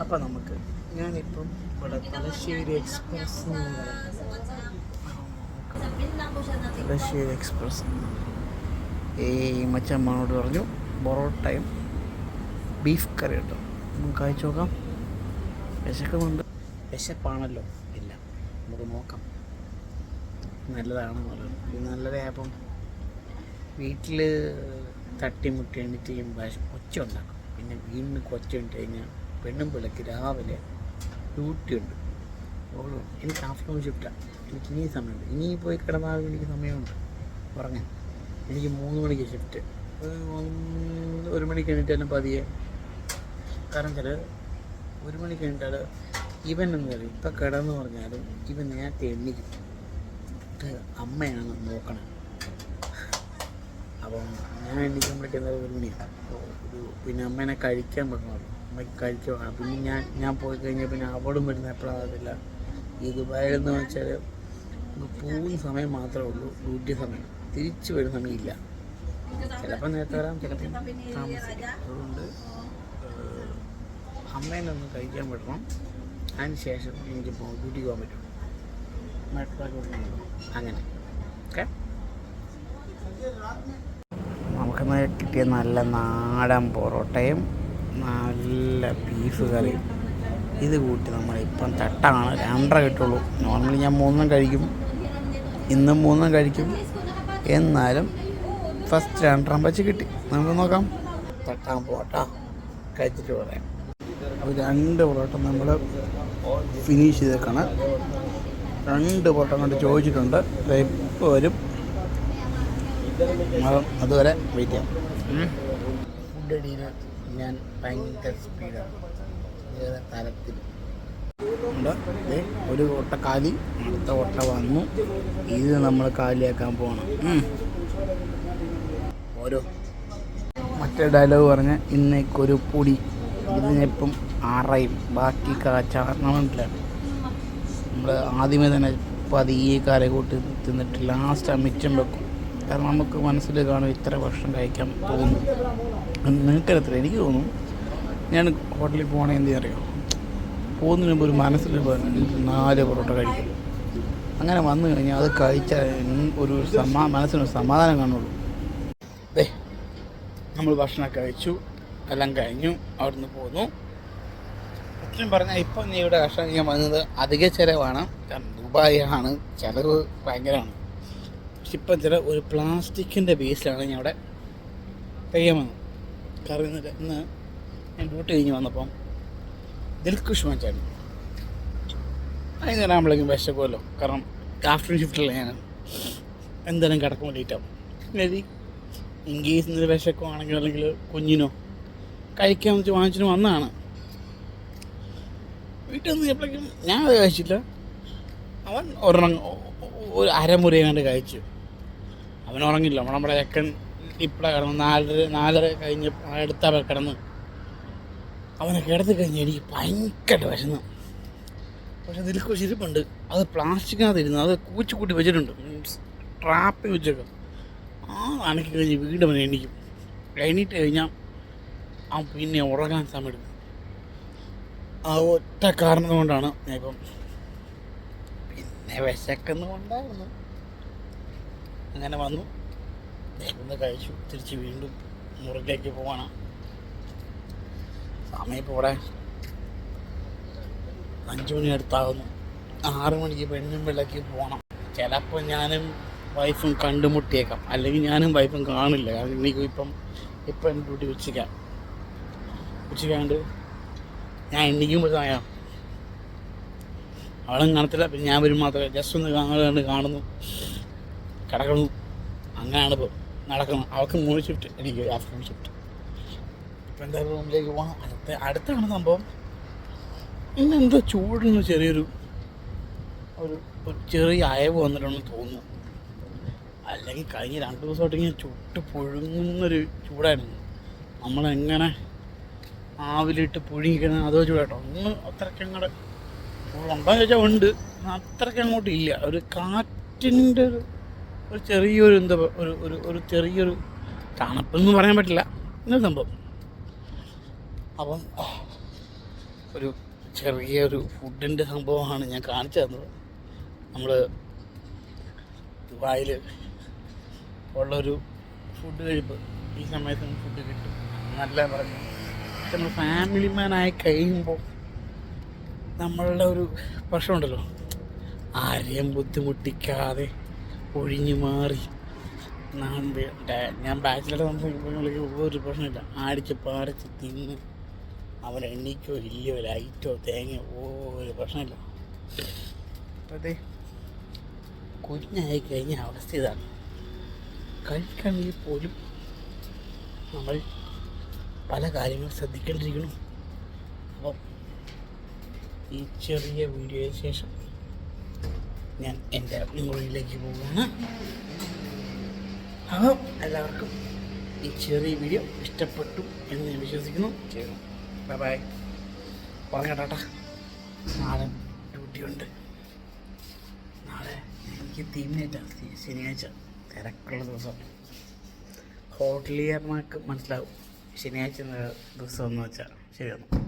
അപ്പം നമുക്ക് ഞാനിപ്പം ഇവിടെ തലശ്ശേരി എക്സ്പ്രസ് തലശ്ശേരി എക്സ്പ്രസ് ഈ മച്ചമ്മനോട് പറഞ്ഞു പൊറോട്ടയും ബീഫ് കറി കേട്ടോ. നമുക്ക് അയച്ചു നോക്കാം. വിശക്കുന്നുണ്ട്. വിശപ്പാണല്ലോ ഇല്ല നമുക്ക് നോക്കാം. നല്ലതാണെന്ന് പറയുന്നത് നല്ലതായപ്പം വീട്ടിൽ തട്ടിമുട്ടി എണീറ്റ് ചെയ്യുമ്പോൾ ഒച്ച പിന്നെ വീണ്ടും കൊച്ച കഴിഞ്ഞാൽ പെണ്ണും പിള്ളക്ക് രാവിലെ ഡ്യൂട്ടി ഉണ്ട്. ഓളും എനിക്ക് ആഫ്റ്റർനൂൺ ഷിഫ്റ്റാണ് എനിക്ക് ഇനിയും സമയമുണ്ട്. ഇനി പോയി കിടന്നാൽ എനിക്ക് സമയമുണ്ട്. ഉറങ്ങാൻ എനിക്ക് മൂന്ന് മണിക്ക് ഷിഫ്റ്റ് ഒരു മണിക്ക് എണീറ്റാലും പതിയെ. കാരണം ചില ഒരു മണിക്ക് എണീറ്റാൽ ഇവൻ എന്ന് പറയും. ഇപ്പം കിടന്നു പറഞ്ഞാലും ഇവൻ നേരത്തെ എണ്ണിക്കും അമ്മയാണ് നോക്കണത്. അപ്പം ഞാൻ എണ്ണിക്കുമ്പോഴേക്കും ഒരു മണിയാണ് ഒരു പിന്നെ അമ്മേനെ കഴിക്കാൻ വെക്കണം അമ്മയ്ക്ക് കഴിക്കാൻ വേണം പിന്നെ ഞാൻ ഞാൻ പോയി കഴിഞ്ഞാൽ പിന്നെ അവളും വരുന്ന എപ്പോഴാകത്തില്ല ഈ ദുബായിൽ എന്ന് വെച്ചാൽ പോകുന്ന സമയം മാത്രമേ ഉള്ളൂ. ഡ്യൂട്ടി സമയം. തിരിച്ചു വരുന്ന സമയമില്ല. ചിലപ്പോൾ നേരത്തെ വരാം ചിലപ്പോൾ താമസിക്കും. അതുകൊണ്ട് അമ്മേനൊന്ന് കഴിക്കാൻ വിടണം. അതിന് ശേഷം എനിക്ക് പോകും ഡ്യൂട്ടി പോകാൻ പറ്റും. അങ്ങനെ. ഓക്കെ? നമുക്കിന്ന് കിട്ടിയ നല്ല നാടൻ പൊറോട്ടയും നല്ല ബീഫ് കറിയും ഇത് കൂട്ടി നമ്മളിപ്പം തട്ടാണ്. രണ്ടര കിട്ടുള്ളൂ. നോർമലി ഞാൻ മൂന്നും കഴിക്കും. ഇന്നും മൂന്നും കഴിക്കും. എന്നാലും ഫസ്റ്റ് രണ്ടര വെച്ച് കിട്ടി. നമുക്ക് നോക്കാം. തട്ടാൻ പോട്ടാ കഴിച്ചിട്ട് പറയാം. അപ്പോൾ രണ്ട് പൊറോട്ട നമ്മൾ ഫിനിഷ് ചെയ്തേക്കാണ്. രണ്ട് പൊറോട്ട കൊണ്ട് ചോദിച്ചിട്ടുണ്ട്. ഇപ്പോൾ വരും. അതുവരെ വെയിറ്റ് ചെയ്യാം. ഫുഡ് അടിയിൽ ഞാൻ ഭയങ്കര സ്പീഡാണ് വേറെ തരത്തിൽ. ഉണ്ട്? ഒരു ഒട്ട കാലി അടുത്ത ഒട്ട വന്നു. ഇത് നമ്മൾ കാലിയാക്കാൻ പോകണം ഓരോ. മറ്റേ ഡയലോഗ് പറഞ്ഞ ഇന്നേക്കൊരു പൊടി. ഇതിനിപ്പം അറയും ബാക്കി കാച്ചാറണമെന്നില്ല നമ്മൾ ആദ്യമേ തന്നെ പതിയെ കാലം കൂട്ടി തിന്നിട്ട് ലാസ്റ്റ് ആ മിച്ചം വെക്കും. കാരണം നമുക്ക് മനസ്സിൽ കാണും ഇത്ര ഭക്ഷണം കഴിക്കാൻ പോകുന്നു നിങ്ങൾക്കറിയത്തില്ല എനിക്ക് തോന്നും ഞാൻ ഹോട്ടലിൽ പോകണേ എന്ത് അറിയോ? പോകുന്നതിന് മുമ്പ് ഒരു മനസ്സിൽ നാല് പൊറോട്ട കഴിക്കും. അങ്ങനെ വന്നു കഴിഞ്ഞാൽ അത് കഴിച്ചാൽ ഒരു സമാ മനസ്സിനൊരു സമാധാനം കാണുള്ളൂ. അതെ നമ്മൾ ഭക്ഷണം കഴിച്ചു. എല്ലാം കഴിഞ്ഞു. അവിടുന്ന് പോന്നു. അത്രയും പറഞ്ഞാൽ ഇപ്പം നീ ഇവിടെ ഭക്ഷണം കഴിക്കാൻ വന്നത് അധിക ചിലവാണ്. കാരണം ദുബായ് ആണ് ചിലവ് ഭയങ്കരമാണ്. ഇപ്പം ചില ഒരു പ്ലാസ്റ്റിക്കിന്റെ ബേസിലാണ് ഞാൻ അവിടെ തെയ്യം വന്നത്. കാരണം ഇന്ന് ഞാൻ ഡ്യൂട്ടി കഴിഞ്ഞ് വന്നപ്പം ദിൽഖുഷ് മച്ചാണ് അതിന് ആകുമ്പോഴേക്കും വിശക്കുമല്ലോ. കാരണം ആഫ്റ്റർനൂൺ ഷിഫ്റ്റിൽ ഞാൻ. എന്തായാലും കിടക്കുമ്പോൾ ലേറ്റാവും എഴുതി ഇൻ കേസ് ഇന്നലെ വിശക്കുവാണെങ്കിൽ അല്ലെങ്കിൽ കുഞ്ഞിനോ കഴിക്കാൻ വെച്ച് വാങ്ങിച്ചു വന്നതാണ്. വീട്ടിൽ നിന്ന് എപ്പോഴേക്കും ഞാൻ അത് കഴിച്ചില്ല. അവൻ ഒരെണ്ണം ഒരു അരമുറി കണ്ട് കഴിച്ചു. അവൻ ഉറങ്ങില്ല നമ്മുടെ ചെക്കൻ ഇപ്പഴാണ് കിടന്ന് നാലര നാലര കഴിഞ്ഞ് അടുത്ത കിടന്ന് അവനെ കിടത്തി കഴിഞ്ഞ് എനിക്ക് ഭയങ്കര വിശന്ന് പക്ഷെ ഇതിൽ ഇരിപ്പുണ്ട്. അത് പ്ലാസ്റ്റിക്കിനകത്ത് ഇരുന്ന് അത് കൂച്ചു കൂട്ടി വെച്ചിട്ടുണ്ട്. മീൻസ് ട്രാപ്പ് വെച്ചേക്കാം. ആ അണക്കി കഴിഞ്ഞ് വീട് അവൻ എണീക്കും. എണീറ്റ് കഴിഞ്ഞാൽ ആ പിന്നെ ഉറങ്ങാൻ സമയമെടുക്കും. ആ ഒറ്റ കാരണം കൊണ്ടാണ് ഞാൻ ഇപ്പം പിന്നെ വിശക്കുന്നുണ്ടായിരുന്നു. അങ്ങനെ വന്നു. ഒന്ന് കഴിച്ചു. തിരിച്ച് വീണ്ടും മുറിലേക്ക് പോവാണ്. സമയം ഇപ്പോൾ ഇവിടെ അഞ്ചു മണി അടുത്താകുന്നു ആറു മണിക്ക് പെണ്ണും വിളക്ക് പോകണം ചിലപ്പോൾ ഞാനും വൈഫും കണ്ടുമുട്ടിയേക്കാം. അല്ലെങ്കിൽ ഞാനും വൈഫും കാണില്ല. കാരണം എനിക്ക് ഇപ്പം ഇപ്പം എന്റെ ഡ്യൂട്ടി ഉച്ചയ്ക്കാം ഉച്ചയ്ക്കാണ്ട് ഞാൻ എണ്ണിക്കുമ്പോൾ സമയം. അവളും കാണത്തില്ല. പിന്നെ ഞാൻ വരും മാത്രമേ. ജസ്റ്റ് ഒന്ന് കാണാണ്ട് കാണുന്നു. കിടക്കുന്നു അങ്ങനെയാണ് ഇപ്പോൾ നടക്കുന്നത്. അവൾക്ക് മൂന്ന് ഷിഫ്റ്റ് എനിക്ക് ആഫ്റ്റർനൂൺ ഷിഫ്റ്റ് ഇപ്പം എന്തായാലും റൂമിലേക്ക് പോകണം അടുത്ത അടുത്താണ് സംഭവം. ഇന്ന് എന്തോ ചൂടിന് ചെറിയൊരു ഒരു ഒരു ചെറിയ അയവ് വന്നിട്ടുണ്ടെന്ന് തോന്നുന്നു. അല്ലെങ്കിൽ കഴിഞ്ഞ രണ്ട് ദിവസമായിട്ട് ഇങ്ങനെ ചുട്ട് പുഴുങ്ങുന്നൊരു ചൂടായിരുന്നു. നമ്മളെങ്ങനെ ആവിലിട്ട് പുഴുങ്ങിക്കണം അതോ ചൂടായിട്ടോ ഒന്ന് അത്രയ്ക്ക് അങ്ങോട്ട് ചൂടുണ്ടോ. ചോദിച്ചാൽ ഉണ്ട്. അത്രയ്ക്ക് അങ്ങോട്ട് ഇല്ല ഒരു കാറ്റിന്റെ ഒരു ഒരു ചെറിയൊരു എന്താ ഒരു ഒരു ഒരു ചെറിയൊരു തണുപ്പെന്ന് പറയാൻ പറ്റില്ല. ഇങ്ങനെ സംഭവം. അപ്പം ഒരു ചെറിയൊരു ഫുഡിന്റെ സംഭവമാണ് ഞാൻ കാണിച്ചു തന്നത്. നമ്മൾ ദുബായിൽ ഉള്ളൊരു ഫുഡ് കഴിപ്പ്. ഈ സമയത്ത് ഫുഡ് കിട്ടും. നല്ല പറഞ്ഞു. പക്ഷെ നമ്മൾ ഫാമിലി മാനായി കഴിയുമ്പോൾ നമ്മളുടെ ഒരു പ്രശ്നമുണ്ടല്ലോ. ആരെയും ബുദ്ധിമുട്ടിക്കാതെ ഒഴിഞ്ഞു മാറി. ഞാൻ ബാച്ചിലർ സംസാരിക്കുമ്പോഴേക്ക് ഒരു പ്രശ്നമില്ല. ആടിച്ച് പാടിച്ച് തിന്ന് അവൻ എണ്ണിക്കോ ഇല്ലയോ ലൈറ്റോ തേങ്ങയോ ഒരു പ്രശ്നമില്ല. അതെ കുഞ്ഞായി കഴിഞ്ഞ അവസ്ഥ ഇതാണ്. കഴിക്കണമെങ്കിൽ പോലും നമ്മൾ പല കാര്യങ്ങൾ ശ്രദ്ധിക്കേണ്ടിയിരിക്കണം അപ്പം ഈ ചെറിയ വീഡിയോയ്ക്ക് ശേഷം ഞാൻ എന്റെ മുറിയിലേക്ക് പോവുകയാണ് അപ്പോൾ എല്ലാവർക്കും ഈ ചെറിയ വീഡിയോ ഇഷ്ടപ്പെട്ടു എന്ന് ഞാൻ വിശ്വസിക്കുന്നു. ചെയ്യണം ബൈ ബൈ പറഞ്ഞേട്ടാ നാളെ ഡ്യൂട്ടിയുണ്ട്. നാളെ എനിക്ക് തീമിനേറ്റാണ് ശനിയാഴ്ച തിരക്കുള്ള ദിവസം. ഹോട്ടലിയർമാർക്ക് മനസ്സിലാവും. ശനിയാഴ്ച ദിവസം എന്ന് വെച്ചാൽ ശരിയാണ്?